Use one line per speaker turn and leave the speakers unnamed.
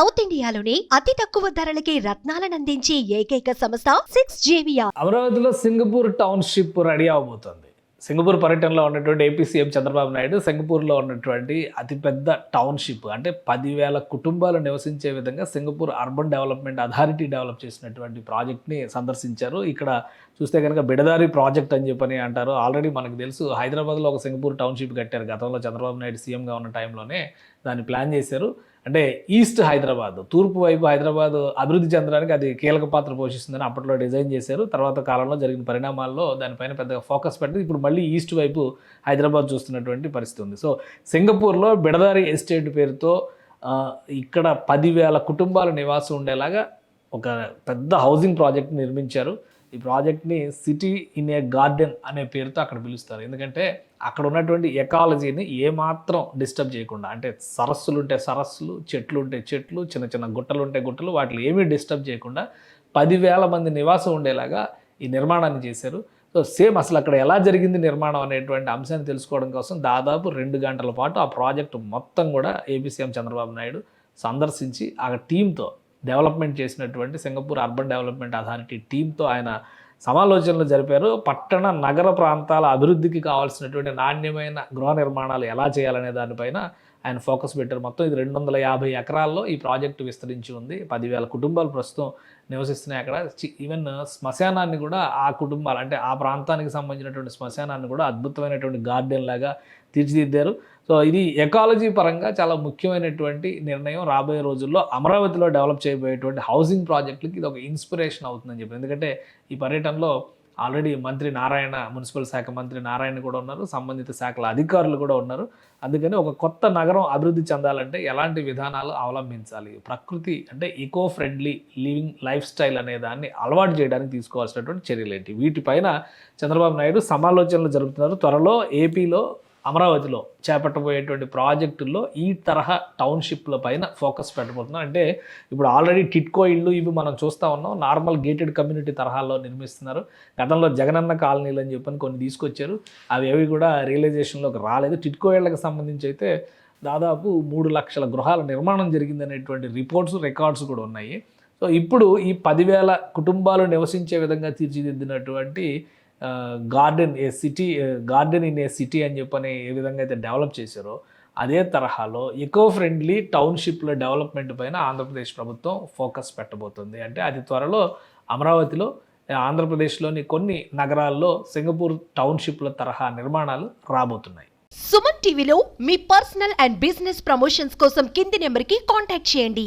South ఇండియాలోని అతి తక్కువ ధరలకి రత్నాలనందించే ఏకైక సంస్థ సిక్స్ జేవియా
అమరావతిలో సింగపూర్ టౌన్షిప్ రెడీ అవబోతుంది. సింగపూర్ పర్యటనలో ఉన్నటువంటి ఏపీ సీఎం చంద్రబాబు నాయుడు సింగపూర్లో ఉన్నటువంటి అతిపెద్ద టౌన్షిప్ అంటే పదివేల కుటుంబాలు నివసించే విధంగా Singapore urban development authority develop చేసినటువంటి ప్రాజెక్ట్ని సందర్శించారు. ఇక్కడ చూస్తే కనుక బిడదారి ప్రాజెక్ట్ అని చెప్పని అంటారు. ఆల్రెడీ మనకు తెలుసు హైదరాబాద్లో ఒక సింగపూర్ టౌన్షిప్ కట్టారు గతంలో చంద్రబాబు నాయుడు సీఎంగా ఉన్న టైంలోనే. దాన్ని ప్లాన్ చేశారు. అంటే ఈస్ట్ హైదరాబాద్ తూర్పు వైపు హైదరాబాద్ అభివృద్ధి చెందడానికి అది కీలక పాత్ర పోషిస్తుందని అప్పట్లో డిజైన్ చేశారు. తర్వాత కాలంలో జరిగిన పరిణామాల్లో దానిపైన పెద్దగా ఫోకస్ పెట్టింది ఇప్పుడు మళ్ళీ ఈస్ట్ వైపు హైదరాబాద్ చూస్తున్నటువంటి పరిస్థితి ఉంది. సో సింగపూర్లో బిడదారి ఎస్టేట్ పేరుతో ఇక్కడ పదివేల కుటుంబాల నివాసం ఉండేలాగా ఒక పెద్ద హౌసింగ్ ప్రాజెక్ట్ నిర్మించారు. ఈ ప్రాజెక్ట్ని సిటీ ఇన్ ఏ గార్డెన్ అనే పేరుతో అక్కడ పిలుస్తారు. ఎందుకంటే అక్కడ ఉన్నటువంటి ఎకాలజీని ఏమాత్రం డిస్టర్బ్ చేయకుండా అంటే సరస్సులు ఉంటే సరస్సులు చెట్లు ఉంటే చెట్లు చిన్న చిన్న గుట్టలు ఉంటే గుట్టలు వాటిని ఏమీ డిస్టర్బ్ చేయకుండా పదివేల మంది నివాసం ఉండేలాగా ఈ నిర్మాణాన్ని చేశారు. సో సేమ్ అసలు అక్కడ ఎలా జరిగింది నిర్మాణం అనేటువంటి అంశాన్ని తెలుసుకోవడం కోసం దాదాపు రెండు గంటల పాటు ఆ ప్రాజెక్టు మొత్తం కూడా ఏపీ సీఎం చంద్రబాబు నాయుడు సందర్శించి ఆ టీంతో డెవలప్మెంట్ చేసినటువంటి సింగపూర్ అర్బన్ డెవలప్మెంట్ అథారిటీ టీంతో ఆయన సమాలోచనలు జరిపారు. పట్టణ నగర ప్రాంతాల అభివృద్ధికి కావాల్సినటువంటి నాణ్యమైన గృహ నిర్మాణాలు ఎలా చేయాలనే దానిపైన ఆయన ఫోకస్ పెట్టారు. మొత్తం ఇది రెండు వందల యాభై ఎకరాల్లో ఈ ప్రాజెక్టు విస్తరించి ఉంది. పదివేల కుటుంబాలు ప్రస్తుతం నివసిస్తున్నాయి అక్కడ. చి- ఈవెన్ శ్మశానాన్ని కూడా ఆ కుటుంబాలు అంటే ఆ ప్రాంతానికి సంబంధించినటువంటి శ్మశానాన్ని కూడా అద్భుతమైనటువంటి గార్డెన్ లాగా తీర్చిదిద్దారు. సో ఇది ఎకాలజీ పరంగా చాలా ముఖ్యమైనటువంటి నిర్ణయం రాబోయే రోజుల్లో అమరావతిలో డెవలప్ చేయబోయేటువంటి హౌసింగ్ ప్రాజెక్టులకి ఇది ఒక ఇన్స్పిరేషన్ అవుతుందని చెప్పి ఎందుకంటే ఈ పర్యటనలో ఆల్రెడీ మంత్రి నారాయణ మున్సిపల్ శాఖ మంత్రి నారాయణ కూడా ఉన్నారు. సంబంధిత శాఖల అధికారులు కూడా ఉన్నారు. అందుకని ఒక కొత్త నగరం అభివృద్ధి చెందాలంటే ఎలాంటి విధానాలు అవలంబించాలి? ప్రకృతి అంటే eco friendly living lifestyle అనే దాన్ని అలవాటు చేయడానికి తీసుకోవాల్సినటువంటి చర్యలు ఏంటి? వీటిపైన చంద్రబాబు నాయుడు సమాలోచనలు జరుపుతున్నారు. త్వరలో ఏపీలో అమరావతిలో చేపట్టబోయేటువంటి ప్రాజెక్టుల్లో ఈ తరహా టౌన్షిప్ల పైన ఫోకస్ పెట్టబోతున్నాం అంటే ఇప్పుడు ఆల్రెడీ టిట్కో ఇళ్ళు ఇవి మనం చూస్తూ ఉన్నాం. నార్మల్ గేటెడ్ కమ్యూనిటీ తరహాలో నిర్మిస్తున్నారు. గతంలో జగనన్న కాలనీలు అని చెప్పని కొన్ని తీసుకొచ్చారు. అవి ఏవి కూడా రియలైజేషన్లోకి రాలేదు. టిట్కో ఇళ్ళకి సంబంధించి అయితే దాదాపు మూడు లక్షల గృహాల నిర్మాణం జరిగిందనేటువంటి రిపోర్ట్స్ రికార్డ్స్ కూడా ఉన్నాయి. సో ఇప్పుడు ఈ పదివేల కుటుంబాలు నివసించే విధంగా తీర్చిదిద్దినటువంటి garden a city garden in a city అని చెప్పని ఏ విధంగా అయితే డెవలప్ చేశారో అదే తరహాలో ఎకో ఫ్రెండ్లీ టౌన్షిప్ల డెవలప్మెంట్ పైన ఆంధ్రప్రదేశ్ ప్రభుత్వం ఫోకస్ పెట్టబోతుంది. అంటే అది త్వరలో అమరావతిలో ఆంధ్రప్రదేశ్లోని కొన్ని నగరాల్లో సింగపూర్ టౌన్షిప్ల తరహా నిర్మాణాలు రాబోతున్నాయి.
సుమన్ టీవీలో మీ పర్సనల్ అండ్ బిజినెస్ ప్రమోషన్స్ కోసం కింది నెంబర్కి కాంటాక్ట్ చేయండి.